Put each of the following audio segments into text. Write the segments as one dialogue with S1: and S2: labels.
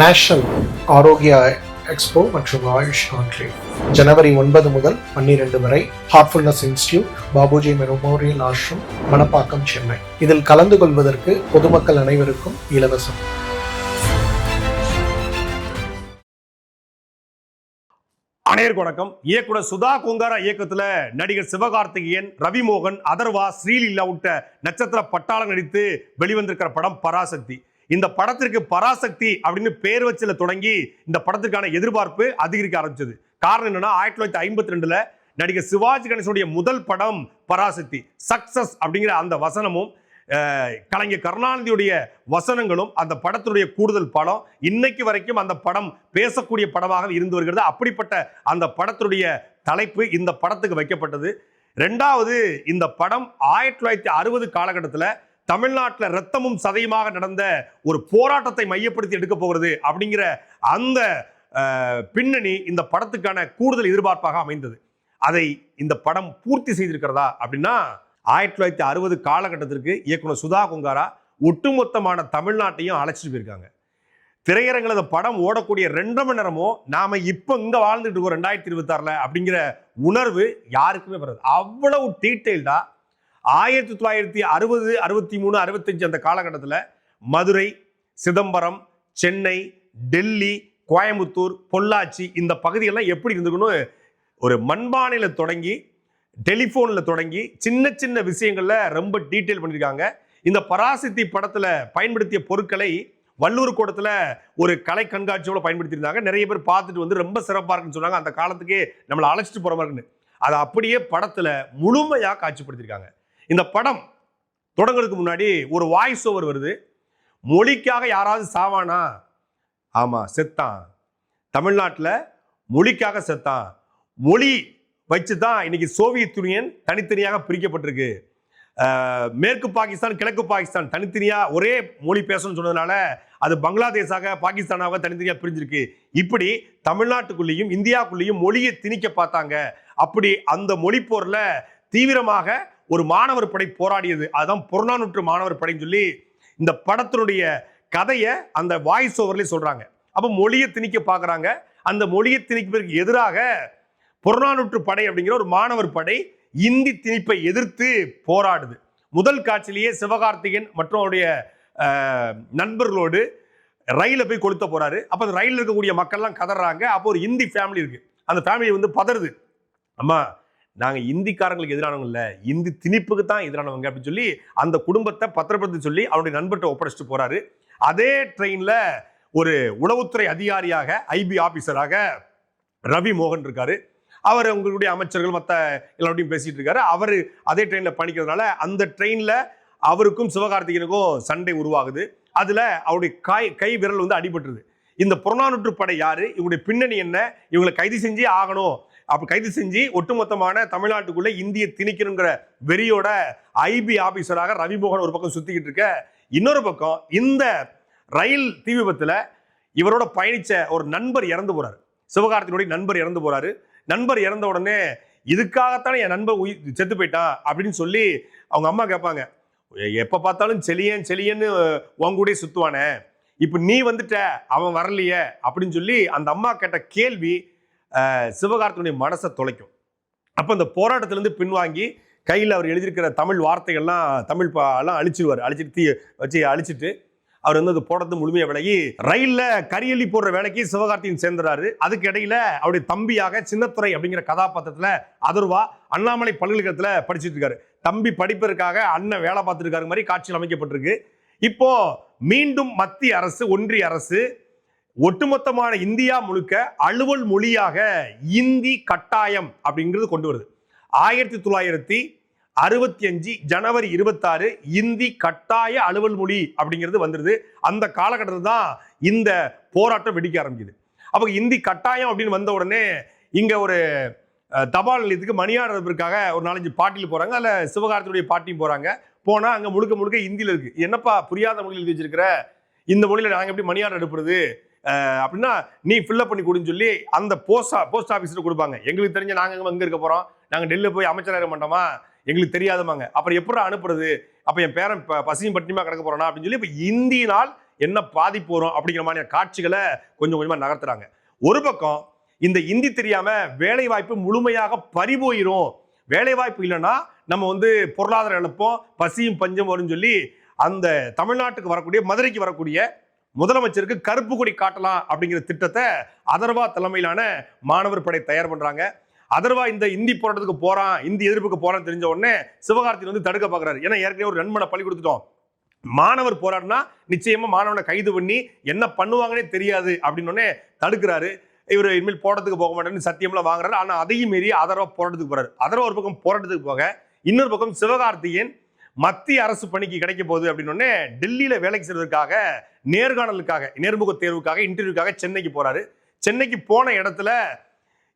S1: National ஆரோக்கிய expo மற்றும் AYUSH conclave ஜனவரி ஒன்பது முதல் பன்னிரண்டு வரை Heartfulness Institute Babuji Memorial Ashram Manapakkam Chennai இதில் கலந்து கொள்வதற்கு பொதுமக்கள் அனைவருக்கும் இலவசம்.
S2: அனைவருக்கு வணக்கம். இயக்குனர் சுதா குங்காரா இயக்கத்துல நடிகர் சிவகார்த்திகேயன் ரவிமோகன் அதர்வா ஸ்ரீலீலா உட்ட நட்சத்திர பட்டாளம் நடித்து வெளிவந்திருக்கிற படம் பராசக்தி. இந்த படத்திற்கு பராசக்தி அப்படின்னு பேர் வச்சில தொடங்கி இந்த படத்திற்கான எதிர்பார்ப்பு அதிகரிக்க ஆரம்பிச்சது. காரணம் என்னன்னா ஆயிரத்தி தொள்ளாயிரத்தி ஐம்பத்தி ரெண்டுல நடிகர் சிவாஜி கணேசனுடைய முதல் படம் பராசக்தி சக்சஸ் அப்படிங்கிற அந்த வசனமும் கலைஞர் கருணாநிதியுடைய வசனங்களும் அந்த படத்துடைய கூடுதல் படம் இன்னைக்கு வரைக்கும் அந்த படம் பேசக்கூடிய படமாக இருந்து வருகிறது. அப்படிப்பட்ட அந்த படத்துடைய தலைப்பு இந்த படத்துக்கு வைக்கப்பட்டது. ரெண்டாவது இந்த படம் ஆயிரத்தி தொள்ளாயிரத்தி அறுபது காலகட்டத்தில் தமிழ்நாட்டில் ரத்தமும் சதையுமாக நடந்த ஒரு போராட்டத்தை மையப்படுத்தி எடுக்க போகிறது அப்படிங்கிற அந்த பின்னணி இந்த படத்துக்கான கூடுதல் எதிர்பார்ப்பாக அமைந்தது. அதை இந்த படம் பூர்த்தி செய்திருக்கிறதா அப்படின்னா ஆயிரத்தி தொள்ளாயிரத்தி அறுபது காலகட்டத்திற்கு இயக்குனர் சுதா குங்காரா ஒட்டுமொத்தமான தமிழ்நாட்டையும் அழைச்சிட்டு போயிருக்காங்க. திரையரங்கில் அந்த படம் ஓடக்கூடிய ரெண்டரை மணி நேரமும் நாம இப்போ இங்கே வாழ்ந்துட்டு இருக்கோம் ரெண்டாயிரத்தி இருபத்தாறில் அப்படிங்கிற உணர்வு யாருக்குமே வராது. அவ்வளவு டீட்டெயில்டாக ஆயிரத்தி தொள்ளாயிரத்தி அறுபது அறுபத்தி மூணு அறுபத்தஞ்சு அந்த காலகட்டத்தில் மதுரை சிதம்பரம் சென்னை டெல்லி கோயம்புத்தூர் பொள்ளாச்சி இந்த பகுதியெல்லாம் எப்படி இருந்துக்கணும் ஒரு மண்பானையில் தொடங்கி டெலிஃபோனில் தொடங்கி சின்ன சின்ன விஷயங்களில் ரொம்ப டீட்டெயில் பண்ணியிருக்காங்க இந்த பராசக்தி படத்தில் பயன்படுத்திய பொருட்களை வள்ளூர் கூடத்தில் ஒரு கலை கண்காட்சியோட பயன்படுத்தியிருந்தாங்க. நிறைய பேர் பார்த்துட்டு வந்து ரொம்ப சிறப்பாக இருக்குன்னு சொன்னாங்க. அந்த காலத்துக்கே நம்மளை அழைச்சிட்டு போகிற மாதிரி இருக்குன்னு. அதை அப்படியே படத்தில் முழுமையாக காட்சிப்படுத்தியிருக்காங்க. இந்த படம் தொடங்குறதுக்கு முன்னாடி ஒரு வாய்ஸ் ஓவர் வருது. மொழிக்காக யாராவது சாவானா? ஆமாம் செத்தான். தமிழ்நாட்டில் மொழிக்காக செத்தான். மொழி வச்சு தான் இன்னைக்கு சோவியத் யூனியன் தனித்தனியாக பிரிக்கப்பட்டிருக்கு. மேற்கு பாகிஸ்தான் கிழக்கு பாகிஸ்தான் தனித்தனியாக ஒரே மொழி பேசணும்னு சொன்னதுனால அது பங்களாதேஷாக பாகிஸ்தானாக தனித்தனியாக பிரிஞ்சிருக்கு. இப்படி தமிழ்நாட்டுக்குள்ளேயும் இந்தியாவுக்குள்ளேயும் மொழியை திணிக்க பார்த்தாங்க. அப்படி அந்த மொழி போரில் தீவிரமாக ஒரு மாணவர் படை போராடியது. அதுதான் புறநானூற்று மாணவர் படைன்னு சொல்லி இந்த படத்தினுடைய கதையை அந்த வாய்ஸ் ஓவர்லேயே சொல்கிறாங்க அப்போ மொழியை திணிக்க பார்க்குறாங்க அந்த மொழியை திணிப்பதற்கு எதிராக புறநானூற்று படை அப்படிங்கிற ஒரு மாணவர் படை இந்தி திணிப்பை எதிர்த்து போராடுது. முதல் காட்சியிலேயே சிவகார்த்திகேயன் மற்றும் அவருடைய நண்பர்களோடு ரயிலில் போய் கொளுத்த போகிறாரு அப்போ அந்த ரயிலில் இருக்கக்கூடிய மக்கள்லாம் கதறாங்க. அப்போ ஒரு இந்தி ஃபேமிலி இருக்குது அந்த ஃபேமிலி வந்து பதறுது. அம்மா நாங்கள் இந்திக்காரங்களுக்கு எதிரானவங்க இல்லை. இந்தி திணிப்புக்கு தான் எதிரானவங்க அப்படின்னு சொல்லி அந்த குடும்பத்தை பத்திரப்படுத்தி சொல்லி அவருடைய நண்பர்கிட்ட ஒப்படைச்சிட்டு போறாரு. அதே ட்ரெயின்ல ஒரு உளவுத்துறை அதிகாரியாக ஐபி ஆபீசராக ரவி மோகன் இருக்காரு. அவர் உங்களுடைய அமைச்சர்கள் மற்ற எல்லாரோடையும் பேசிட்டு இருக்காரு. அவர் அதே ட்ரெயினில் பணிக்கிறதுனால அந்த ட்ரெயினில் அவருக்கும் சிவகார்த்திகனுக்கும் சண்டை உருவாகுது. அதில் அவருடைய கை கை விரல் வந்து அடிபட்டுருது. இந்த புறநானூற்று படை யாரு? இவங்களுடைய பின்னணி என்ன? இவங்களை கைது செஞ்சே ஆகணும். அப்போ கைது செஞ்சு ஒட்டுமொத்தமான தமிழ்நாட்டுக்குள்ளே இந்திய திணிக்கணுங்கிற வெறியோட ஐபி ஆபீஸராக ரவிமோகன் ஒரு பக்கம் சுற்றிக்கிட்டு இருக்க. இன்னொரு பக்கம் இந்த ரயில் தீ விபத்தில் இவரோட பயணித்த ஒரு நண்பர் இறந்து போகிறார் சிவகார்த்தினுடைய நண்பர் இறந்து போகிறாரு நண்பர் இறந்த உடனே இதுக்காகத்தானே என் நண்பர் உயிர் செத்து போயிட்டான் அப்படின்னு சொல்லி அவங்க அம்மா கேட்பாங்க. எப்போ பார்த்தாலும் செலியன் செலியன்னு உன் கூடயே சுத்துவானே. இப்போ நீ வந்துட்ட அவன் வரலையே அப்படின்னு சொல்லி அந்த அம்மா கேட்ட கேள்வி சிவகார்த்தினுடைய மனசை தொலைக்கும். அப்போ இந்த போராட்டத்திலேருந்து பின்வாங்கி கையில் அவர் எழுதியிருக்கிற தமிழ் வார்த்தைகள்லாம் தமிழ் பா- எல்லாம் அழிச்சிருவார். அழிச்சிட்டு தீ வச்சு அழிச்சிட்டு அவர் வந்து அது போடுறது முழுமையாக விலகி ரயிலில் கரியலி போடுற வேலைக்கு சிவகார்த்தியின் சேர்ந்துறாரு. அதுக்கு இடையில அவருடைய தம்பியாக சின்னத்துறை அப்படிங்கிற கதாபாத்திரத்தில் அதர்வா அண்ணாமலை பல்கலைக்கழகத்தில் படிச்சுட்டு இருக்காரு. தம்பி படிப்பதற்காக அண்ணன் வேலை பார்த்துருக்காரு மாதிரி காட்சியில் அமைக்கப்பட்டிருக்கு. இப்போ மீண்டும் மத்திய அரசு ஒன்றிய அரசு ஒட்டுமொத்தமான இந்தியா முழுக்க அலுவல் மொழியாக இந்தி கட்டாயம் அப்படிங்கிறது கொண்டு வருது. ஆயிரத்தி தொள்ளாயிரத்தி அறுபத்தி அஞ்சு ஜனவரி இருபத்தாறு இந்தி கட்டாய அலுவல் மொழி அப்படிங்கிறது வந்துருது. அந்த காலகட்டத்தில் தான் இந்த போராட்டம் வெடிக்க ஆரம்பிக்குது. அப்போ இந்தி கட்டாயம் அப்படின்னு வந்த உடனே இங்கே ஒரு தபால் நிலையத்துக்கு மணியாடுறதுக்காக ஒரு நாலஞ்சு பாட்டியில் போகிறாங்க அதில் சிவகாரத்தினுடைய பாட்டியும் போகிறாங்க போனால் அங்கே முழுக்க முழுக்க இந்தியில் இருக்குது என்னப்பா புரியாத மொழியில் எழுதி வச்சிருக்கிற? இந்த மொழியில் நாங்கள் எப்படி மணியாடு எடுப்புறது அப்படின்னா நீ ஃபில்லப் பண்ணி கொடுன்னு சொல்லி அந்த போஸ்ட் போஸ்ட் ஆஃபீஸில் கொடுப்பாங்க. எங்களுக்கு தெரிஞ்ச நாங்கள் எங்கே இருக்க போகிறோம் நாங்கள் டெல்லியில் போய் அமைச்சராக மாட்டோமா? எங்களுக்கு தெரியாதமாங்க அப்புறம் எப்படி அனுப்புறது? அப்போ என் பேரன் இப்போ பசியும் பட்டினியுமா கிடக்க போறானா? அப்படின்னு சொல்லி இப்போ இந்தியினால் என்ன பாதிப்பு வரும் அப்படிங்கிற மாதிரியான காட்சிகளை கொஞ்சம் கொஞ்சமாக நகர்த்துறாங்க. ஒரு பக்கம் இந்த இந்தி தெரியாமல் வேலை வாய்ப்பு முழுமையாக பறிபோயிரும். வேலைவாய்ப்பு இல்லைன்னா நம்ம வந்து பொருளாதார இழப்போம். பசியும் பஞ்சம் வரும்னு சொல்லி அந்த தமிழ்நாட்டுக்கு வரக்கூடிய மதுரைக்கு வரக்கூடிய முதலமைச்சருக்கு கருப்பு கொடி காட்டலாம் அப்படிங்கிற திட்டத்தை அதர்வா தலைமையிலான மாணவர் படை தயார் பண்றாங்க. அதர்வா இந்த இந்தி போராட்டத்துக்கு போறான் இந்தி எதிர்ப்புக்கு போறான்னு தெரிஞ்ச உடனே சிவகார்த்திகேயன் வந்து தடுக்க பார்க்குறாரு. ஏன்னா ஏற்கனவே ஒரு நண்பனை பள்ளி கொடுத்துட்டோம். மாணவர் போராடினா நிச்சயமா மாணவனை கைது பண்ணி என்ன பண்ணுவாங்கன்னே தெரியாது அப்படின்னு உடனே தடுக்கிறாரு. இவர் இனிமேல் போராட்டத்துக்கு போக மாட்டேன்னு சத்தியம்லாம் வாங்குறாரு. ஆனா அதையும் மீறி அதர்வா போராட்டத்துக்கு போறாரு. அதர்வா ஒரு பக்கம் போராட்டத்துக்கு போக இன்னொரு பக்கம் சிவகார்த்திகேயன் மத்திய அரசு பணிக்கு கிடைக்க போகுது அப்படின்னு உடனே வேலைக்கு செய்வதற்காக நேர்காணலுக்காக நேர்முக தேர்வுக்காக இன்டர்வியூக்காக சென்னைக்கு போறாரு. சென்னைக்கு போன இடத்துல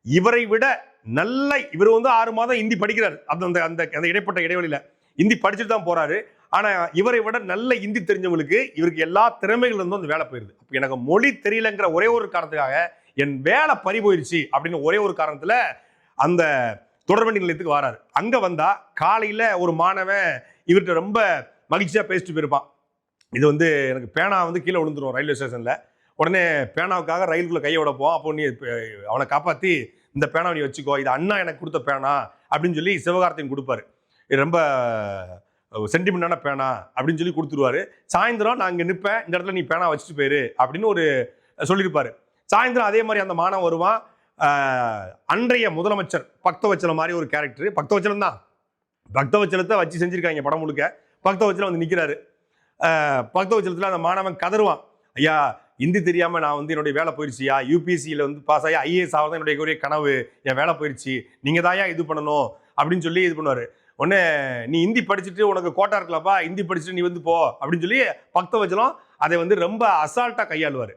S2: இவரை விட நல்ல இவர் வந்து ஆறு மாதம் இந்தி படிக்கிறார். அந்த அந்த அந்த அந்த இடைப்பட்ட இடைவெளியில இந்தி படிச்சுட்டு தான் போறாரு. ஆனா இவரை விட நல்ல இந்தி தெரிஞ்சவங்களுக்கு இவருக்கு எல்லா திறமைகள் இருந்தும் அந்த வேலை போயிருது. அப்ப எனக்கு மொழி தெரியலங்கிற ஒரே ஒரு காரணத்துக்காக என் வேலை பறி போயிருச்சு அப்படின்னு ஒரே ஒரு காரணத்துல அந்த தொடர்வண்டி நிலையத்துக்கு வராரு. அங்க வந்தா காலையில ஒரு மாணவன் இவர்கிட்ட ரொம்ப மகிழ்ச்சியாக பேசிட்டு போயிருப்பான். இது வந்து எனக்கு பேனா வந்து கீழே விழுந்துடும் ரயில்வே ஸ்டேஷனில். உடனே பேனாவுக்காக ரயிலுக்குள்ளே கையை விடப்போம் அப்போ நீ அவனை காப்பாற்றி இந்த பேனாவை நீ வச்சுக்கோ இது அண்ணா எனக்கு கொடுத்த பேனா அப்படின்னு சொல்லி சிவகார்த்தியன் கொடுப்பாரு. இது ரொம்ப சென்டிமெண்டான பேனா அப்படின்னு சொல்லி கொடுத்துருவாரு. சாயந்தரம் நான் இங்கே நிற்பேன் இந்த இடத்துல நீ பேனா வச்சுட்டு போயிரு அப்படின்னு ஒரு சொல்லியிருப்பாரு. சாயந்தரம் அதே மாதிரி அந்த மாணவன் வருவான். அன்றைய முதலமைச்சர் பக்தவச்சலம் மாதிரி ஒரு கேரக்டர் பக்தவச்சலம் தான். பக்தவச்சலத்தை வச்சு செஞ்சுருக்காங்க படம் முழுக்க. பக்தவச்சலம் வந்து நிற்கிறாரு பக்தவச்சலத்தில் அந்த மாணவன் கதருவான் ஐயா ஹிந்தி தெரியாமல் நான் வந்து என்னுடைய வேலை போயிடுச்சியா யூபிஎஸ்சியில் வந்து பாஸ் ஆகி ஐஏஎஸ் ஆகிறது என்னுடைய ஒரே கனவு. என் வேலை போயிடுச்சு நீங்கள் தான் இது பண்ணணும் அப்படின்னு சொல்லி இது பண்ணுவார். உடனே நீ ஹிந்தி படிச்சுட்டு உனக்கு கோட்டா இருக்கலப்பா ஹிந்தி படிச்சுட்டு நீ வந்து போ. அப்படின்னு சொல்லி பக்தவச்சலம் அதை வந்து ரொம்ப அசால்ட்டாக கையாளுவார்.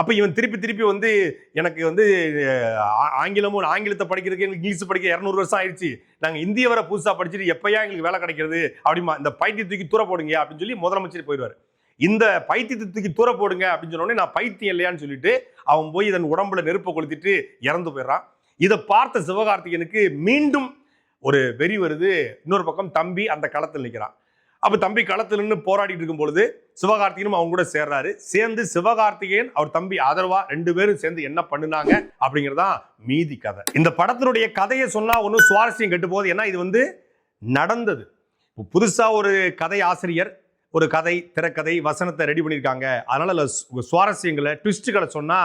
S2: அப்போ இவன் திருப்பி திருப்பி வந்து எனக்கு வந்து ஆங்கிலமும் ஆங்கிலத்தை படிக்கிறதுக்கு எனக்கு இங்கிலீஷ் படிக்க இரநூறு வருஷம் ஆயிடுச்சு. நாங்கள் இந்திய வர புதுசாக படிச்சுட்டு எப்பயா எங்களுக்கு வேலை கிடைக்கிறது? அப்படிமா இந்த பைத்திய தூக்கி தூர போடுங்க அப்படின்னு சொல்லி முதலமைச்சர் போயிடுவார். இந்த பைத்தியத்தை தூக்கி தூர போடுங்க அப்படின்னு சொன்னோடனே நான் பைத்தியம் இல்லையான்னு சொல்லிட்டு அவன் போய் இதன் உடம்புல நெருப்பை கொளுத்திட்டு இறந்து போயிடுறான். இதை பார்த்த சிவகார்த்திகனுக்கு மீண்டும் ஒரு வெறி வருது. இன்னொரு பக்கம் தம்பி அந்த களத்தில் நிற்கிறான் அப்ப தம்பி களத்தில் நின்று போராடிட்டு இருக்கும் பொழுது சிவகார்த்திகனும் அவங்க கூட சேர்றாரு. சேர்ந்து சிவகார்த்திகேயன் அவர் தம்பி ஆதரவா ரெண்டு பேரும் சேர்ந்து என்ன பண்ணுனாங்க அப்படிங்கறதான் மீதி கதை. இந்த படத்தினுடைய கதையை சொன்னா ஒன்றும் சுவாரஸ்யம் கெட்டு போகுது. ஏன்னா இது வந்து நடந்தது. இப்போ புதுசா ஒரு கதை ஆசிரியர் ஒரு கதை திரைக்கதை வசனத்தை ரெடி பண்ணியிருக்காங்க. அதனால அதில் சுவாரஸ்யங்களை ட்விஸ்ட்டுகளை சொன்னா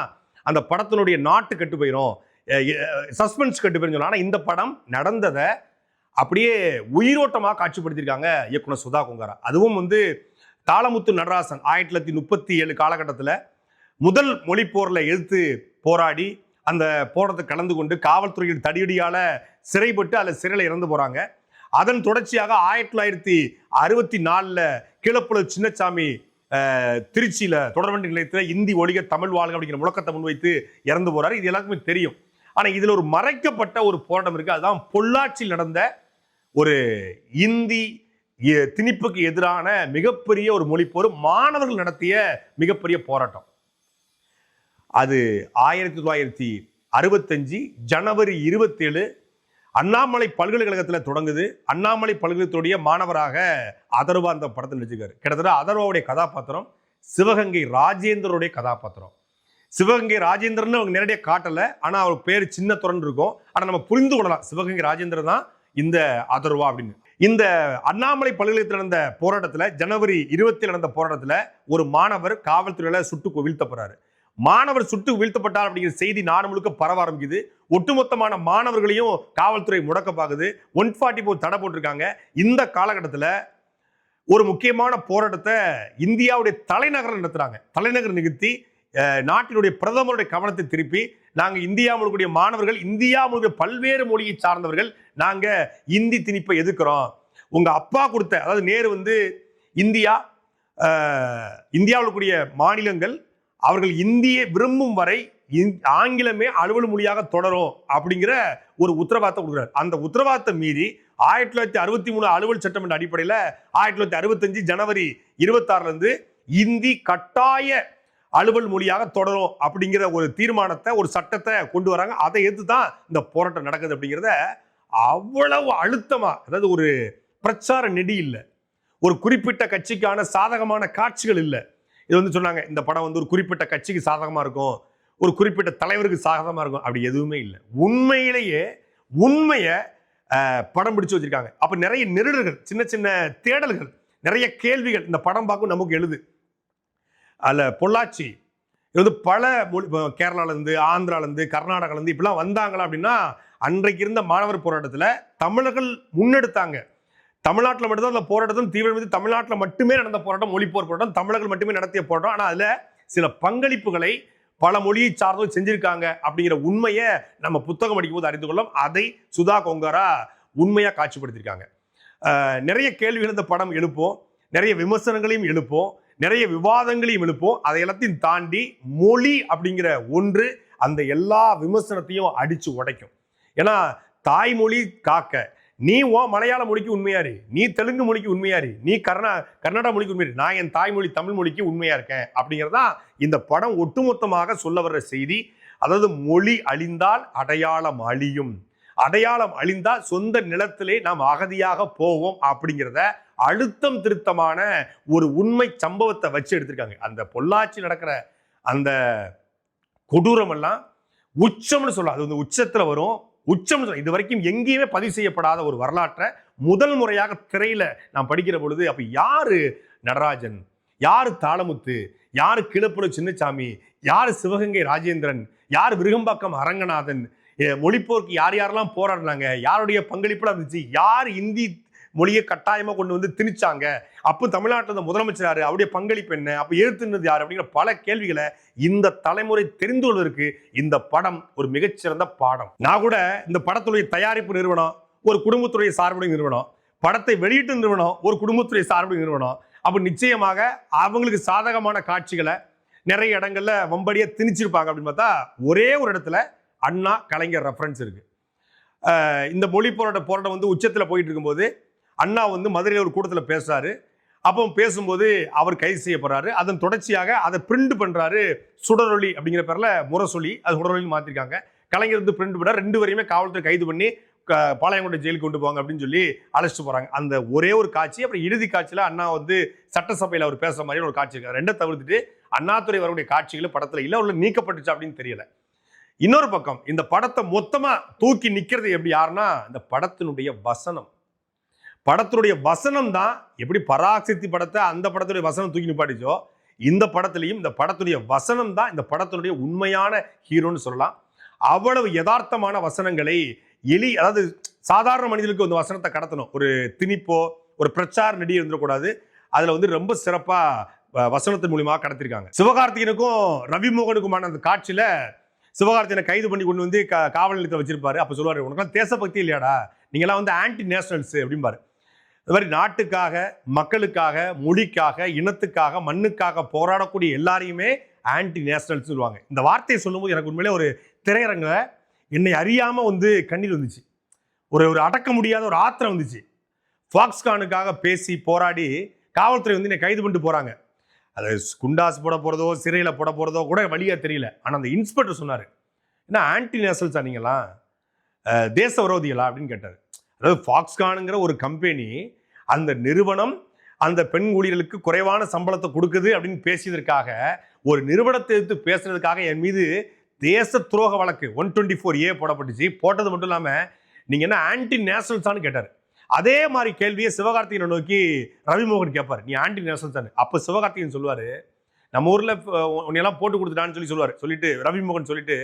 S2: அந்த படத்தினுடைய நாட்டு கெட்டு போயிடும் சஸ்பென்ஸ் கெட்டு போயிரும். ஆனால் இந்த படம் நடந்ததை அப்படியே உயிரோட்டமாக காட்சிப்படுத்தியிருக்காங்க இயக்குனர் சுதா குங்காரா. அதுவும் வந்து தாளமுத்து நடராசன் ஆயிரத்தி தொள்ளாயிரத்தி முப்பத்தி ஏழு காலகட்டத்தில் முதல் மொழிப்போரில் எதிர்த்து போராடி அந்த போராட்டத்தை கலந்து கொண்டு காவல்துறையின் தடியடியால் சிறைப்பட்டு அதில் சிறையில் இறந்து போகிறாங்க அதன் தொடர்ச்சியாக ஆயிரத்தி தொள்ளாயிரத்தி அறுபத்தி நாலில் கீழப்புல சின்னசாமி திருச்சியில் தொடர்வண்டி நிலையத்தில் இந்தி ஒழிக தமிழ் வாழ்க அப்படிங்கிற முழக்கத்தை முன்வைத்து இறந்து போகிறார் இது எல்லாருக்குமே தெரியும். ஆனால் இதில் ஒரு மறைக்கப்பட்ட ஒரு போராட்டம் இருக்குது அதுதான் பொள்ளாச்சியில் நடந்த ஒரு இந்தி எ- திணிப்புக்கு எதிரான மிகப்பெரிய ஒரு மொழிப்போர் மாணவர்கள் நடத்திய மிகப்பெரிய போராட்டம். அது ஆயிரத்தி தொள்ளாயிரத்தி அறுபத்தஞ்சு ஜனவரி இருபத்தேழு அண்ணாமலை பல்கலைக்கழகத்தில் தொடங்குது. அண்ணாமலை பல்கலைக்கழகத்துடைய மாணவராக அதர்வா அந்த படத்தில் நடிச்சிருக்காரு. கிட்டத்தட்ட அதர்வாவுடைய கதாபாத்திரம் சிவகங்கை ராஜேந்திரனுடைய கதாபாத்திரம். சிவகங்கை ராஜேந்திரன் அவங்க நேரடியாக காட்டலை ஆனால் அவர் பேர் சின்ன துறன் இருக்கும். ஆனால் நம்ம புரிந்து கொள்ளலாம். சிவகங்கை ராஜேந்திரன் தான் இந்த அதர்வா அப்படின்னு. இந்த அண்ணாமலை பல்கலைக்கழகத்தில் நடந்த போராட்டத்தில் ஜனவரி இருபத்தில் நடந்த போராட்டத்தில் ஒரு மாணவர் காவல்துறையில சுட்டு வீழ்த்தப்படுறாரு மாணவர் சுட்டு வீழ்த்தப்பட்டார் அப்படிங்கிற செய்தி நாடு முழுக்க பரவ ஆரம்பிக்குது. ஒட்டுமொத்தமான மாணவர்களையும் காவல்துறை முடக்க பார்க்குது ஒன் ஃபார்ட்டி ஃபோர் தடை போட்டிருக்காங்க. இந்த காலகட்டத்தில் ஒரு முக்கியமான போராட்டத்தை இந்தியாவுடைய தலைநகரம் நடத்துகிறாங்க தலைநகர் நிகழ்த்தி நாட்டினுடைய பிரதமருடைய கவனத்தை திருப்பி நாங்கள் இந்தியா முழுக்கூடிய மாணவர்கள் இந்தியா முழுக்க பல்வேறு மொழியை சார்ந்தவர்கள் நாங்கள் இந்தி திணிப்பை எதிர்க்கிறோம். உங்கள் அப்பா கொடுத்த அதாவது நேரு வந்து இந்தியா இந்தியாவில் கூடிய மாநிலங்கள் அவர்கள் இந்தியை விரும்பும் வரை இந்- ஆங்கிலமே அலுவல் மொழியாக தொடரும் அப்படிங்கிற ஒரு உத்தரவாதத்தை கொடுக்குறாரு. அந்த உத்தரவாதத்தை மீறி ஆயிரத்தி தொள்ளாயிரத்தி அறுபத்தி மூணு அலுவல் சட்டம் என்ற அடிப்படையில் ஆயிரத்தி தொள்ளாயிரத்தி அறுபத்தஞ்சு ஜனவரி இருபத்தாறுலேருந்து இந்தி கட்டாய அலுவல் மொழியாக தொடரும் அப்படிங்கிற ஒரு தீர்மானத்தை ஒரு சட்டத்தை கொண்டு வராங்க. அதை எதிர்த்து தான் இந்த போராட்டம் நடக்குது அப்படிங்கிறத அவ்வளவு அழுத்தமா அதாவது ஒரு பிரச்சார நெடி இல்லை. ஒரு குறிப்பிட்ட கட்சிக்கான சாதகமான காட்சிகள் இல்லை. இது வந்து சொன்னாங்க இந்த படம் வந்து ஒரு குறிப்பிட்ட கட்சிக்கு சாதகமா இருக்கும் ஒரு குறிப்பிட்ட தலைவருக்கு சாதகமா இருக்கும் அப்படி எதுவுமே இல்லை. உண்மையிலேயே உண்மையை படம் பிடிச்சு வச்சிருக்காங்க. அப்ப நிறைய நெருடல்கள் சின்ன சின்ன தேடல்கள் நிறைய கேள்விகள் இந்த படம் பார்க்கும் நமக்கு எழுது. அதில் பொள்ளாச்சி இது வந்து பல மொழி கேரளாலேருந்து ஆந்திராலேருந்து கர்நாடகாலேருந்து இப்படிலாம் வந்தாங்களா அப்படின்னா அன்றைக்கு இருந்த மாணவர் போராட்டத்தில் தமிழர்கள் முன்னெடுத்தாங்க. தமிழ்நாட்டில் மட்டும்தான் அந்த போராட்டத்தும் தீவிரமதி தமிழ்நாட்டில் மட்டுமே நடந்த போராட்டம் மொழிப்போர் போராட்டம் தமிழர்கள் மட்டுமே நடத்திய போராட்டம். ஆனால் அதில் சில பங்களிப்புகளை பல மொழியை சார்ந்தும் செஞ்சிருக்காங்க அப்படிங்கிற உண்மையை நம்ம புத்தகம் படிக்கும்போது அறிந்து கொள்ளும் அதை சுதா கொங்காரா உண்மையாக காட்சிப்படுத்தியிருக்காங்க. நிறைய கேள்விகள் இந்த படம் எழுப்போம் நிறைய விமர்சனங்களையும் எழுப்போம் நிறைய விவாதங்களையும் எழுப்போம். அதை எல்லாத்தையும் தாண்டி மொழி அப்படிங்கிற ஒன்று அந்த எல்லா விமர்சனத்தையும் அடித்து உடைக்கும். ஏன்னா தாய்மொழி காக்க. நீ ஓ மலையாள மொழிக்கு உண்மையாரு. நீ தெலுங்கு மொழிக்கு உண்மையாரு. நீ கர்நா கர்நாடக மொழிக்கு உண்மையாரு. நான் என் தாய்மொழி தமிழ் மொழிக்கு உண்மையா இருக்கேன். அப்படிங்கிறதா இந்த படம் ஒட்டுமொத்தமாக சொல்ல வர்ற செய்தி. அதாவது மொழி அழிந்தால் அடையாளம் அழியும். அடையாளம் அழிந்தால் சொந்த நிலத்திலே நாம் அகதியாக போவோம் அப்படிங்கிறத அழுத்தம் திருத்தமான ஒரு உண்மை சம்பவத்தை வச்சு எடுத்திருக்காங்க. அந்த பொள்ளாச்சி நடக்கிற அந்த கொடூரமெல்லாம் உச்சம்னு சொல்லலாம் அது வந்து உச்சத்தில் வரும். உச்சம் இது வரைக்கும் எங்கேயுமே பதிவு செய்யப்படாத ஒரு வரலாற்றை முதல் முறையாக திரையில நான் படிக்கிற பொழுது அப்ப யாரு நடராஜன்? யாரு தாளமுத்து? யாரு கிழப்புல சின்னசாமி யாரு சிவகங்கை ராஜேந்திரன்? யார் விருகம்பாக்கம் அரங்கநாதன்? மொழிப்போருக்கு யார் யாரெல்லாம் போராடினாங்க? யாருடைய பங்களிப்புல இருந்துச்சு? யார் இந்தி மொழியை கட்டாயமாக கொண்டு வந்து திணிச்சாங்க. அப்போ தமிழ்நாட்டில் இருந்த முதலமைச்சர் யார்? அவருடைய பங்களிப்பு என்ன? அப்போ எழுத்துனது யார்? அப்படிங்கிற பல கேள்விகளை இந்த தலைமுறை தெரிந்து கொள்வதற்கு இந்த படம் ஒரு மிகச்சிறந்த பாடம். நான் கூட இந்த படத்துடைய தயாரிப்பு நிறுவனம் ஒரு குடும்பத்துடைய சார்புடைய நிறுவனம் படத்தை வெளியீட்டு நிறுவனம் ஒரு குடும்பத்துடைய சார்புடைய நிறுவனம். அப்போ நிச்சயமாக அவங்களுக்கு சாதகமான காட்சிகளை நிறைய இடங்கள்ல வம்படியா திணிச்சிருப்பாங்க அப்படின்னு பார்த்தா ஒரே ஒரு இடத்துல அண்ணா கலைஞர் ரெஃபரன்ஸ் இருக்கு. இந்த மொழி போராட்ட போராட்டம் வந்து உச்சத்தில் போயிட்டு இருக்கும்போது அண்ணா வந்து மதுரையில் ஒரு கூட்டத்தில் பேசுறாரு. அப்போ பேசும்போது அவர் கைது செய்யப்படுறாரு. அதன் தொடர்ச்சியாக அதை பிரிண்ட் பண்ணுறாரு சுடரொலி அப்படிங்கிற பேரில் முரசொலி. அது சுடரொலின்னு மாற்றிருக்காங்க கலைஞர் வந்து பிரிண்ட் பண்ண ரெண்டு வரையுமே காவல்துறை கைது பண்ணி பாளையங்கோட்டை ஜெயிலுக்கு கொண்டு போவாங்க அப்படின்னு சொல்லி அழைச்சிட்டு போகிறாங்க அந்த ஒரே ஒரு காட்சி அப்புறம் இறுதி காட்சியில் அண்ணா வந்து சட்டசபையில் அவர் பேசுகிற மாதிரி ஒரு காட்சி இருக்காரு. ரெண்டை தவிர்த்துட்டு அண்ணாத்துறை வரக்கூடிய காட்சிகள் படத்தில் இல்லை உள்ள நீக்கப்பட்டுச்சு அப்படின்னு தெரியல. இன்னொரு பக்கம் இந்த படத்தை மொத்தமாக தூக்கி நிற்கிறது எப்படி யாருன்னா இந்த படத்தினுடைய வசனம். படத்தினுடைய வசனம் தான் எப்படி பராசக்தி படத்தை அந்த படத்துடைய வசனம் தூக்கி நிப்பாட்டிச்சோ இந்த படத்துலையும் இந்த படத்துடைய வசனம் தான் இந்த படத்தினுடைய உண்மையான ஹீரோன்னு சொல்லலாம். அவ்வளவு யதார்த்தமான வசனங்களை எலி அதாவது சாதாரண மனிதனுக்கு அந்த வசனத்தை கடத்தணும். ஒரு திணிப்போ ஒரு பிரச்சார நடி இருந்துடக்கூடாது. அதில் வந்து ரொம்ப சிறப்பாக வ- வசனத்தின் மூலியமாக கடத்திருக்காங்க. சிவகார்த்திகனுக்கும் ரவிமோகனுக்குமான அந்த காட்சியில் சிவகார்த்திகனை கைது பண்ணி கொண்டு வந்து கா- காவல் நிலையத்தை வச்சிருப்பாரு. அப்போ சொல்லுவார் உனக்கெல்லாம் தேசபக்தி இல்லையாடா? நீங்களாம் வந்து ஆன்டி நேஷனல்ஸ் அப்படிம்பாரு. இது மாதிரி நாட்டுக்காக மக்களுக்காக மொழிக்காக இனத்துக்காக மண்ணுக்காக போராடக்கூடிய எல்லாரையுமே ஆன்டி நேஷனல்ஸ் சொல்லுவாங்க. இந்த வார்த்தையை சொல்லும்போது எனக்கு உண்மையிலே ஒரு திரையரங்கில் என்னை அறியாமல் வந்து கண்ணீர் வந்துச்சு. ஒரு ஒரு அடக்க முடியாத ஒரு ஆத்திரம் வந்துச்சு. ஃபாக்ஸ்கானுக்காக பேசி போராடி காவல்துறை வந்து என்னை கைது பண்ணிட்டு போகிறாங்க அது குண்டாஸ் போட போகிறதோ சிறையில் போட போகிறதோ கூட வழியாக தெரியல. ஆனால் அந்த இன்ஸ்பெக்டர் சொன்னார் என்ன ஆன்டி நேஷனல்ஸா நீங்களாம் தேச விரோதிகளா? அப்படின்னு கேட்டார். அதாவது ஃபாக்ஸ்கானுங்கிற ஒரு கம்பெனி அந்த நிறுவனம் அந்த பெண் ஊழியர்களுக்கு குறைவான சம்பளத்தை கொடுக்குது அப்படின்னு பேசியதற்காக ஒரு நிறுவனத்தை எடுத்து பேசுறதுக்காக என் மீது தேச துரோக வழக்கு ஒன் டுவெண்ட்டி ஃபோர் ஏ போடப்பட்டுச்சு. போட்டது மட்டும் இல்லாமல் நீங்கள் என்ன ஆன்டி நேஷனல்ஸான்னு கேட்டார். அதே மாதிரி கேள்வியை சிவகார்த்திகனை நோக்கி ரவிமோகன் கேட்பார். நீ ஆன்டி நேஷனல்ஸான்னு அப்போ சிவகார்த்திகன் சொல்லுவார் நம்ம ஊரில் உன்னையெல்லாம் போட்டு கொடுத்துட்டான்னு சொல்லி சொல்லுவார். சொல்லிட்டு ரவிமோகன் சொல்லிட்டு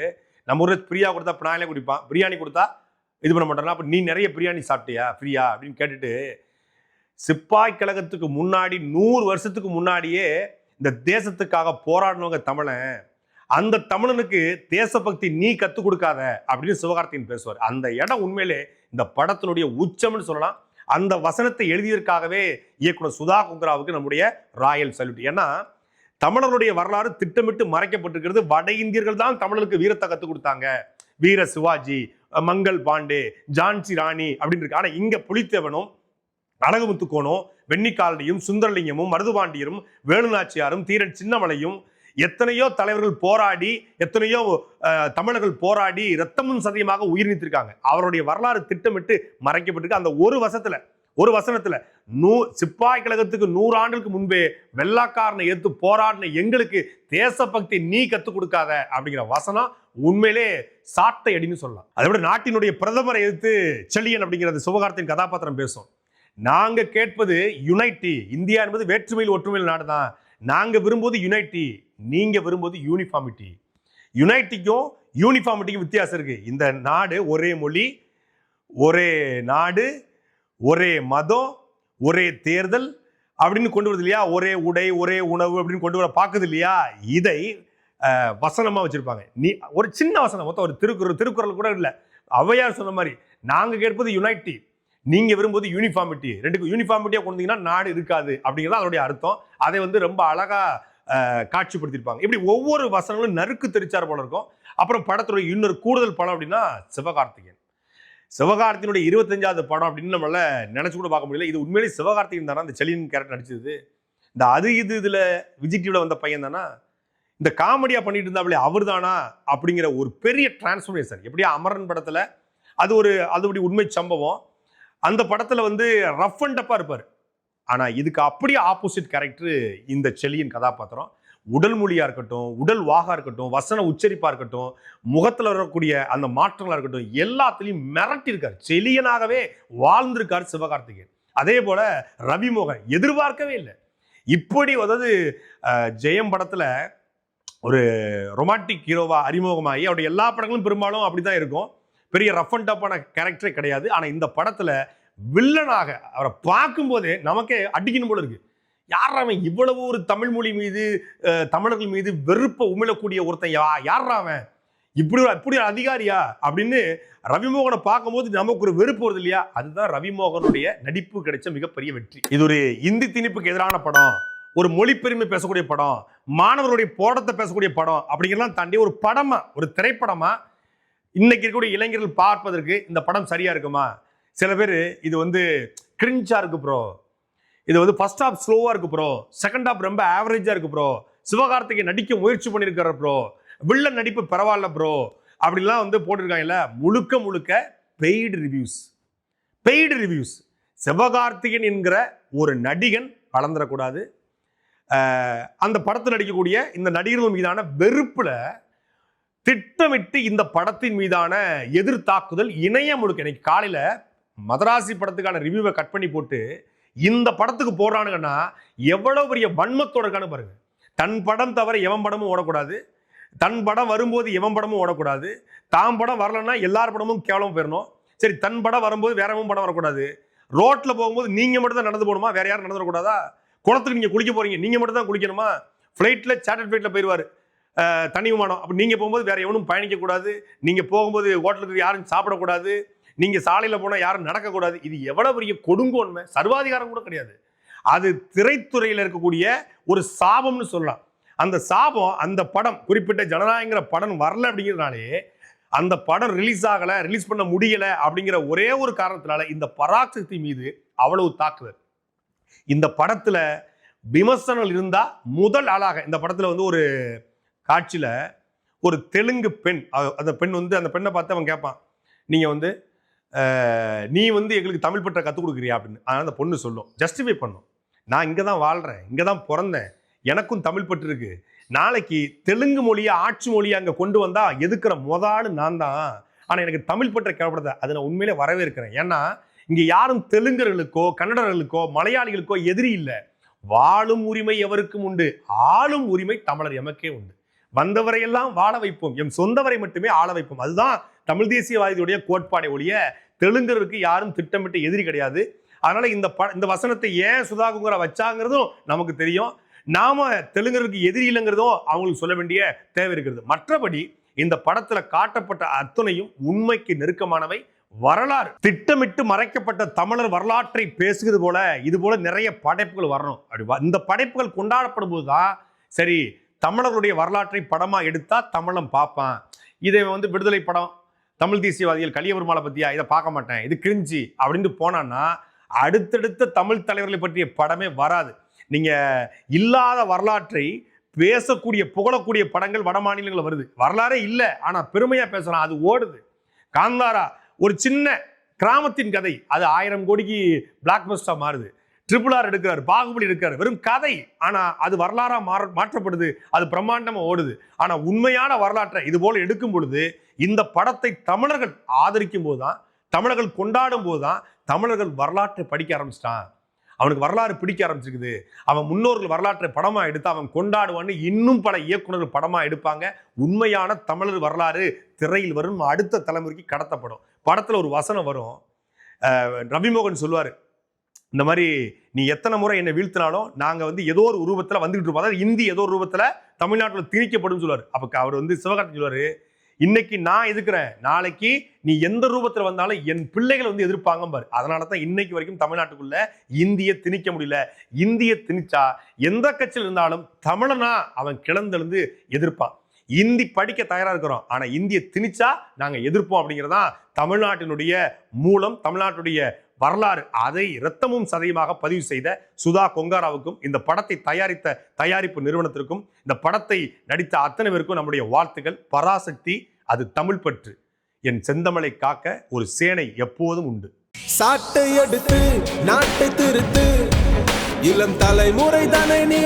S2: நம்ம ஊரில் பிரியா கொடுத்தா பினாயிலே குடிப்பான் பிரியாணி கொடுத்தா இது பண்ண மாட்டானா அப்போ நீ நிறைய பிரியாணி சாப்பிட்டியா? ஃப்ரீயா? அப்படின்னு கேட்டுட்டு சிப்பாய் கழகத்துக்கு முன்னாடி நூறு வருஷத்துக்கு முன்னாடியே இந்த தேசத்துக்காக போராடினவங்க தமிழன். அந்த தமிழனுக்கு தேசபக்தி நீ கற்றுக் கொடுக்காத அப்படின்னு சிவகார்த்திகன் பேசுவார். அந்த இடம் உண்மையிலே இந்த படத்தினுடைய உச்சம்னு சொல்லலாம். அந்த வசனத்தை எழுதியதற்காகவே இயக்குனர் சுதா குங்கராவுக்கு நம்முடைய ராயல் சல்யூட். ஏன்னா தமிழர்களுடைய வரலாறு திட்டமிட்டு மறைக்கப்பட்டிருக்கிறது. வட இந்தியர்கள் தான் தமிழருக்கு வீரத்தை கற்றுக் கொடுத்தாங்க. வீர சிவாஜி மங்கள் பாண்டே ஜான்சி ராணி அப்படின்னு இருக்கு. ஆனா இங்க புலித்தேவனும் அழகுமுத்துக்கோனும் வெண்ணிக்காலனியும் சுந்தரலிங்கமும் மருதுபாண்டியரும் வேலுநாச்சியாரும் தீரன் சின்னமலையும் எத்தனையோ தலைவர்கள் போராடி எத்தனையோ தமிழர்கள் போராடி ரத்தமும் சதையுமாக உயிர் நீத்திருக்காங்க அவருடைய வரலாறு திட்டமிட்டு மறைக்கப்பட்டிருக்கு. அந்த ஒரு வருஷத்துல ஒரு வசனத்துல நூ சிப்பாய் கழகத்துக்கு நூறு ஆண்டுக்கு முன்பே வெள்ளாக்காரனை ஏற்று போராடின எங்களுக்கு தேசபக்தி நீ கத்துக் கொடுக்காத அப்படிங்கிற வசனம் உண்மையிலே சாட்டை அடின்னு சொல்லலாம். அதை விட நாட்டினுடைய பிரதமரை எதிர்த்து செல்லியன் அப்படிங்கிற சிவகார்த்தின் கதாபாத்திரம் பேசும். நாங்க கேட்பது யுனைட்டி இந்தியா என்பது வேற்றுமையில் ஒற்றுமையில் நாடு தான். நாங்க விரும்புவது யுனைட்டி நீங்க விரும்புவது யூனிஃபார்மிட்டி. யுனைட்டிக்கும் யூனிஃபார்மிட்டிக்கும் வித்தியாசம் இருக்கு. இந்த நாடு ஒரே மொழி ஒரே நாடு ஒரே மதம் ஒரே தேர்தல் அப்படின்னு கொண்டு வருது இல்லையா? ஒரே உடை ஒரே உணவு அப்படின்னு கொண்டு வர பார்க்குது இல்லையா? இதை வசனமாக வச்சுருப்பாங்க. நீ ஒரு சின்ன வசனம் மொத்தம் ஒரு திருக்குறள் திருக்குறள் கூட இல்லை. அவையார் சொன்ன மாதிரி நாங்கள் கேட்பது யுனைட்டி நீங்கள் விரும்புவது யூனிஃபார்மிட்டி ரெண்டுக்கும் யூனிஃபார்மிட்டியாக கொண்டீங்கன்னா நாடு இருக்காது அப்படிங்கிறது அதனுடைய அர்த்தம். அதை வந்து ரொம்ப அழகாக காட்சிப்படுத்தியிருப்பாங்க. இப்படி ஒவ்வொரு வசனங்களும் நறுக்கு தெரிச்சார் போல இருக்கும். அப்புறம் படத்துடைய இன்னொரு கூடுதல் படம் அப்படின்னா சிவகார்த்திகேயன். சிவகார்த்தினுடைய இருபத்தஞ்சாவது படம் அப்படின்னு நம்மளால நினச்சி கூட பார்க்க முடியல. இது உண்மையிலேயே சிவகார்த்திகேயன் தானே அந்த செலின் கேரக்டர் நடிச்சது. இந்த அது இது இதில் விஜய் டிவியில் வந்த பையன் தானா? இந்த காமெடியாக பண்ணிட்டு இருந்தாப்ல அவர் தானா அப்படிங்கிற ஒரு பெரிய டிரான்ஸ்ஃபர்மேஷன் எப்படியா அமரன் படத்தில் அது ஒரு அதுபடி உண்மை சம்பவம். அந்த படத்தில் வந்து ரஃப் அண்ட் டப்பாக இருப்பார். ஆனால் இதுக்கு அப்படியே ஆப்போசிட் கேரக்டர் இந்த செலியின் கதாபாத்திரம். உடல் மொழியாக இருக்கட்டும் உடல் வாகா இருக்கட்டும் வசன உச்சரிப்பாக இருக்கட்டும் முகத்தில் வரக்கூடிய அந்த மாற்றங்களாக இருக்கட்டும் எல்லாத்துலேயும் மிரட்டியிருக்கார் செலியனாகவே வாழ்ந்திருக்கார் சிவகார்த்திகேயன். அதே போல் ரவிமோகன் எதிர்பார்க்கவே இல்லை. இப்படி அதாவது ஜெயம் படத்தில் ஒரு ரொமான்டிக் ஹீரோவாக அறிமுகமாகி அவருடைய எல்லா படங்களும் பெரும்பாலும் அப்படி தான் இருக்கும். பெரிய ரஃப் அண்ட் டப்பான கேரக்டரே கிடையாது. ஆனால் இந்த படத்தில் வில்லனாக அவரை பார்க்கும்போதே நமக்கே அடிக்கணும் போல இருக்கு. யார் அவன் இவ்வளவு ஒரு தமிழ் மொழி மீது தமிழர்கள் மீது வெறுப்பை உமிழக்கூடிய ஒருத்தன்? யா யார் அவன்? இப்படி ஒரு இப்படி ஒரு அதிகாரியா? அப்படின்னு ரவிமோகனை பார்க்கும்போது நமக்கு ஒரு வெறுப்பு வருது இல்லையா? அதுதான் ரவிமோகனுடைய நடிப்பு கிடைச்ச மிகப்பெரிய வெற்றி. இது ஒரு இந்தி திணிப்புக்கு எதிரான படம். ஒரு மொழி பெருமை பேசக்கூடிய படம் மாணவர்களுடைய போராட்டத்தை பேசக்கூடிய படம் அப்படிங்கிறலாம் தாண்டி ஒரு படமா ஒரு திரைப்படமா இன்னைக்கு இருக்கக்கூடிய இளைஞர்கள் பார்ப்பதற்கு இந்த படம் சரியா இருக்குமா? சில பேர் இது வந்து கிரிஞ்சா இருக்கு ப்ரோ இது வந்து ஃபர்ஸ்ட் ஹாஃப் ஸ்லோவா இருக்கு ப்ரோ செகண்ட் ஹாஃப் ரொம்ப ஆவரேஜா இருக்கு ப்ரோ சிவகார்த்திகை நடிக்க முயற்சி பண்ணியிருக்காரு ப்ரோ வில்லன் நடிப்பு பரவாயில்ல ப்ரோ அப்படிலாம் வந்து போட்டிருக்காங்கல்ல முழுக்க முழுக்க paid reviews paid reviews Sivakarthikeyan என்கிற ஒரு நடிகன் வளர்ந்துடக்கூடாது. அந்த படத்தில் நடிக்கக்கூடிய இந்த நடிகர்கள் மீதான வெறுப்பில் திட்டமிட்டு இந்த படத்தின் மீதான எதிர்த்தாக்குதல் இணையம் முழுக்க இன்னைக்கு காலையில் மதராசி படத்துக்கான ரிவ்யூவை கட் பண்ணி போட்டு இந்த படத்துக்கு போடுறானுங்கன்னா எவ்வளோ பெரிய வன்மத்தோட இருக்கான்னு பாருங்க. தன் படம் தவிர எவன் படமும் ஓடக்கூடாது. தன் படம் வரும்போது எவன் படமும் ஓடக்கூடாது. தாம் படம் வரலன்னா எல்லார் படமும் கேவலம் போயிடணும் சரி தன் படம் வரும்போது வேறவும் படம் வரக்கூடாது. ரோட்டில் போகும்போது நீங்கள் மட்டும் தான் நடந்து போகணுமா? வேற யாரும் நடந்துடக்கூடாதா? குளத்துக்கு நீங்கள் குளிக்க போறீங்க. நீங்கள் மட்டும் தான் குளிக்கணுமா? ஃப்ளைட்டில் சேட்டர் ஃப்ளைட்டில் போயிடுவார் தனி விமானம். அப்போ நீங்கள் போகும்போது வேறு எவனும் பயணிக்கக்கூடாது. நீங்கள் போகும்போது ஹோட்டலுக்கு யாரும் சாப்பிடக்கூடாது. நீங்கள் சாலையில் போனால் யாரும் நடக்கக்கூடாது. இது எவ்வளோ பெரிய கொடுங்கோன்மை. சர்வாதிகாரம் கூட கிடையாது. அது திரைத்துறையில் இருக்கக்கூடிய ஒரு சாபம்னு சொல்லலாம். அந்த சாபம் அந்த படம் குறிப்பிட்ட ஜனநாயகங்கிற படம் வரல அப்படிங்கிறதுனாலே அந்த படம் ரிலீஸ் ஆகலை ரிலீஸ் பண்ண முடியலை அப்படிங்கிற ஒரே ஒரு காரணத்தினால இந்த பராசக்தி மீது அவ்வளவு தாக்குதல். இந்த படத்தில் விமர்சனங்கள் இருந்தால் முதல் ஆளாக இந்த படத்தில் வந்து ஒரு காட்சியில் ஒரு தெலுங்கு பெண் அந்த பெண் வந்து அந்த பெண்ணை பார்த்து அவன் கேட்பான் நீங்கள் வந்து நீ வந்து எங்களுக்கு தமிழ் பற்ற கற்றுக் கொடுக்குறியா? அப்படின்னு. ஆனால் அந்த பொண்ணு சொல்லும் ஜஸ்டிஃபை பண்ணும். நான் இங்கே தான் வாழ்கிறேன் இங்கே தான் பிறந்தேன் எனக்கும் தமிழ் பற்று இருக்கு. நாளைக்கு தெலுங்கு மொழியை ஆட்சி மொழியை அங்கே கொண்டு வந்தால் எதுக்குற முதல் நான் தான். ஆனால் எனக்கு தமிழ் பற்ற கேவப்படுத. அதை நான் உண்மையிலே வரவேற்கிறேன். ஏன்னா இங்கே யாரும் தெலுங்கர்களுக்கோ கன்னடர்களுக்கோ மலையாளிகளுக்கோ எதிரி இல்லை. வாழும் உரிமை எவருக்கும் உண்டு? ஆளும் உரிமை தமிழர் எமக்கே உண்டு. வந்தவரையெல்லாம் வாழ வைப்போம். எம் சொந்தவரை மட்டுமே ஆள வைப்போம். அதுதான் தமிழ் தேசியவாதியுடைய கோட்பாடை ஒழிய தெலுங்கருக்கு யாரும் திட்டமிட்டு எதிரி கிடையாது. அதனால இந்த ப இந்த வசனத்தை ஏன் சுதாகுங்கரை வச்சாங்கிறதும் நமக்கு தெரியும். நாம தெலுங்கருக்கு எதிரி இல்லைங்கிறதும் அவங்களுக்கு சொல்ல வேண்டிய தேவை இருக்கிறது. மற்றபடி இந்த படத்துல காட்டப்பட்ட அத்தனையும் உண்மைக்கு நெருக்கமானவை. வரலாறு. திட்டமிட்டு மறைக்கப்பட்ட தமிழர் வரலாற்றை பேசுகிறது போல இது போல நிறைய படைப்புகள் வரணும். அப்படி இந்த படைப்புகள் கொண்டாடப்படும் போதுதான் சரி தமிழர்களுடைய வரலாற்றை படமா எடுத்தா தமிழன் பார்ப்பான். இதை வந்து விடுதலை படம் தமிழ் தேசியவாதிகள் கலியபெருமாளை பத்தியா இதை பார்க்க மாட்டேன். இது கிரிஞ்சி அப்படின்னு போனான்னா அடுத்தடுத்த தமிழ் தலைவர்களை பற்றிய படமே வராது. நீங்க இல்லாத வரலாற்றை பேசக்கூடிய புகழக்கூடிய படங்கள் வட மாநிலங்களில் வருது. வரலாறே இல்லை ஆனா பெருமையா பேசலாம். அது ஓடுது. காந்தாரா ஒரு சின்ன கிராமத்தின் கதை. அது ஆயிரம் கோடிக்கு பிளாக் பஸ்டாக மாறுது. ட்ரிபிள் ஆர் எடுக்கிறார் பாகுபலி எடுக்கிறார். வெறும் கதை. ஆனால் அது வரலாறாக மாற மாற்றப்படுது. அது பிரம்மாண்டமாக ஓடுது. ஆனால் உண்மையான வரலாற்றை இது போல் எடுக்கும் பொழுது இந்த படத்தை தமிழர்கள் ஆதரிக்கும் போதுதான் தமிழர்கள் கொண்டாடும் போது தான் தமிழர்கள் வரலாற்றை படிக்க ஆரம்பிச்சிட்டான் அவனுக்கு வரலாறு பிடிக்க ஆரம்பிச்சிருக்குது. அவன் முன்னோர்கள் வரலாற்றை படமாக எடுத்து அவன் கொண்டாடுவான்னு இன்னும் பல இயக்குநர்கள் படமாக எடுப்பாங்க. உண்மையான தமிழர் வரலாறு திரையில் வரும். அடுத்த தலைமுறைக்கு கடத்தப்படும். படத்தில் ஒரு வசனம் வரும். ரவிமோகன் சொல்லுவார். இந்த மாதிரி நீ எத்தனை முறை என்னை வீழ்த்தினாலும் நாங்கள் வந்து ஏதோ ஒரு ரூபத்தில் வந்துகிட்டு இருப்போம். அதாவது இந்தி ஏதோ ஒரு ரூபத்தில் தமிழ்நாட்டில் திணிக்கப்படும் சொல்லுவார். அப்போ அவர் வந்து சிவகார்த்தி சொல்லுவார் இன்னைக்கு நான் எதுக்குறேன்? நாளைக்கு நீ எந்த ரூபத்தில் வந்தாலும் என் பிள்ளைகள் வந்து எதிர்ப்பாங்க பாரு. அதனால தான் இன்னைக்கு வரைக்கும் தமிழ்நாட்டுக்குள்ள இந்திய திணிக்க முடியல. இந்திய திணிச்சா எந்த கட்சியில் இருந்தாலும் தமிழனா அவன் கிளந்தெழுந்து எதிர்ப்பான். இந்தி படிக்க தயாரா இருக்கிறோம். ஆனா இந்திய திணிச்சா நாங்க எதிர்ப்போம் அப்படிங்கிறதான் தமிழ்நாட்டினுடைய மூலம் தமிழ்நாட்டுடைய வரலாறு அதை இரத்தமும் சதையுமாக பதிவு செய்த சுதா கொங்காராவுக்கும் இந்த படத்தை தயாரித்த தயாரிப்பு நிறுவனத்திற்கும் இந்த படத்தை நடித்த அத்தனை பேருக்கும் நம்முடைய வாழ்த்துக்கள். பராசக்தி அது தமிழ் பற்று. என் செந்தமலை காக்க ஒரு சேனை எப்போதும் உண்டு.
S3: சாட்டை எடுத்து நாட்டை திருத்து இளம் தலைமுறை தானே நீ